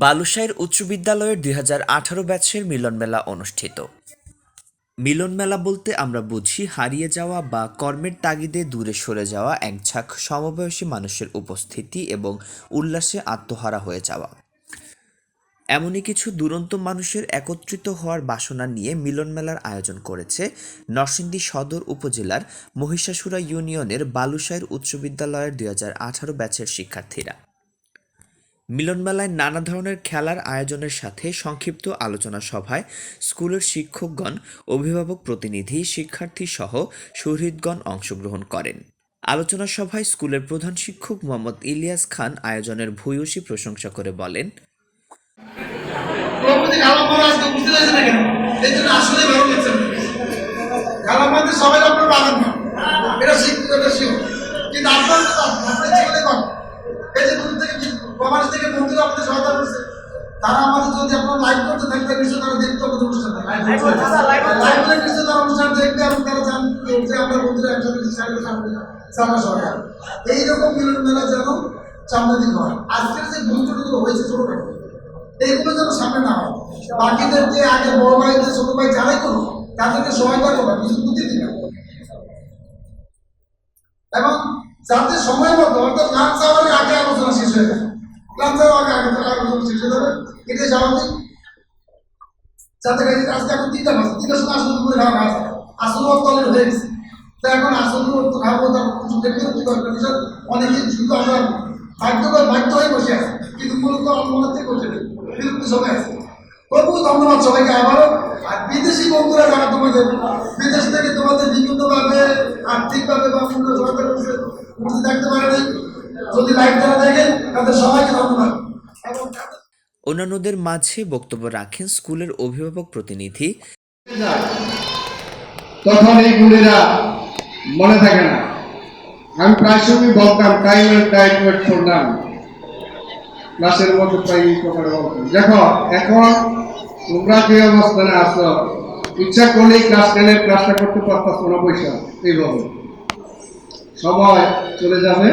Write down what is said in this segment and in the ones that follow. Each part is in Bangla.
বালুশাইর উচ্চ বিদ্যালয়ের দুই হাজার আঠারো ব্যাচের মিলন মেলা অনুষ্ঠিত। মিলন মেলা বলতে আমরা বুঝি হারিয়ে যাওয়া বা কর্মের তাগিদে দূরে সরে যাওয়া এক ঝাঁক সমবয়সী মানুষের উপস্থিতি এবং উল্লাসে আত্মহারা হয়ে যাওয়া। এমনই কিছু দুরন্ত মানুষের একত্রিত হওয়ার বাসনা নিয়ে মিলন মেলার আয়োজন করেছে নরসিংদী সদর উপজেলার মহিষাসুরা ইউনিয়নের বালুশাইর উচ্চ বিদ্যালয়ের দুই হাজার আঠারো ব্যাচের শিক্ষার্থীরা। মিলনমেলায় নানা ধরনের খেলার আয়োজনের সাথে সংক্ষিপ্ত আলোচনা সভায় স্কুলের শিক্ষকগণ, অভিভাবক প্রতিনিধি, শিক্ষার্থী সহ শহীদগণ অংশগ্রহণ করেন। আলোচনা সভায় স্কুলের প্রধান শিক্ষক মোহাম্মদ ইলিয়াস খান আয়োজনের ভূয়সী প্রশংসা করে বলেন আপনার পাবেন এটা জীবনে কম এই যে দূর থেকে প্রবাস থেকে বন্ধুরা আমাদের সহায়তা করছে তারা আমাদের যদি আপনার লাইভ করতে থাকতে নিশ্চয় তারা দেখতে আমাদের অনুষ্ঠানটা লাইভ করে নিশ্চয় তারা অনুষ্ঠান দেখতে এবং তারা যে আমরা বন্ধুরা একসাথে সামনে সরকার এইরকম মিলন মেলা যেন সামনে দিন হয়। আজকের যে হয়েছে ছোটখাটো এইগুলো যেন সামনে না হয়। আগে বড় ভাইদের ছোট ভাই যারাই করো তাদেরকে সহায়তা করবে কিছু বুদ্ধি এবং যাতে সময় মতো অর্থাৎ লাঞ্চ আওয়ারের আগে আলোচনা শেষ হয়ে যায়। লাঞ্চ আওয়ার আগে আগে শেষ এটা যাতে করে আজকে এখন তিনটা মাস তিনটার সময় আসলে দুপুরে খাওয়া যায় আসলে হয়ে গেছে। তো এখন আসলে তো খাব তার কিছু অনেকে শুধু আমরা বাধ্য করে বাধ্য হয়ে বসে আছে, কিন্তু মূলত মনে থেকে বসে বিলুপ্ত সময় আছে। প্রভু ধন্যবাদ সবাইকে আবারও। আর বিদেশি বন্ধুরা যারা তোমাদের, বিদেশ থেকে তোমাদের বিভিন্নভাবে আর্থিকভাবে বা অন্য সহায়তা করছে বুঝতে থাকতে পারেনি, যদি লাইভ যারা দেখেন, তাদের সবাইকে ধন্যবাদ। এবং অন্যান্যদের মাঝে বক্তব্য রাখেন স্কুলের অভিভাবক প্রতিনিধি। তখন এই গুলিরা মনে থাকে না। আমি প্রায় সময় বলতাম টাইম টাইম ওয়েট ফর নাম ক্লাসের প্রায় এই বলতাম। দেখো, এখন তোমরা যে অবস্থানে ইচ্ছা করলেই ক্লাস টেনের ক্লাসটা করতে পারতাস না পয়সা, এইভাবে। সময় চলে যাবে,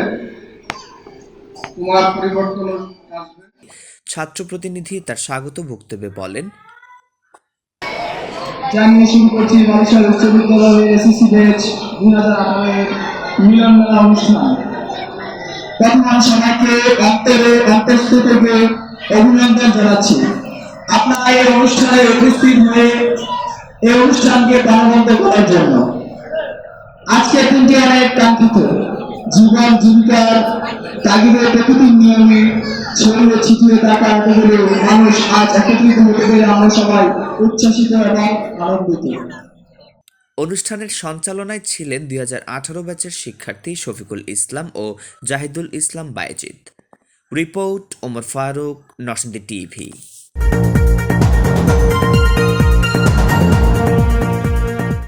তোমার পরিবর্তন আসবে। ছাত্র প্রতিনিধি তার স্বাগত বক্তব্যে বলেন জানিয়ে করছি বারিশাল উচ্চ বিদ্যালয়ের এসএসসি ব্যাচ দুই হাজার আঠারোর মিলন মেলা অনুষ্ঠান। অন্তরে অন্তঃস্থ থেকে অভিনন্দন জানাচ্ছি। আপনারা এই অনুষ্ঠানে উপস্থিত হয়ে এই অনুষ্ঠানকে প্রাণবন্ত করার জন্য। আজকের দিনটি অনেক কাঙ্ক্ষিত। জীবন, জীবিকার তাগিদে প্রকৃতির নিয়মে শরীরে ছিটিয়ে টাকা এত গেলে মানুষ আজ একত্রিত হতে পেরে আমরা সবাই উচ্ছ্বাসিত এবং আনন্দিত। অনুষ্ঠানের সঞ্চালনায় ছিলেন দুই আঠারো ব্যাচের শিক্ষার্থী শফিকুল ইসলাম ও Zahidul Islam Bayezid. Report Omar Faruk, Narsingdi TV.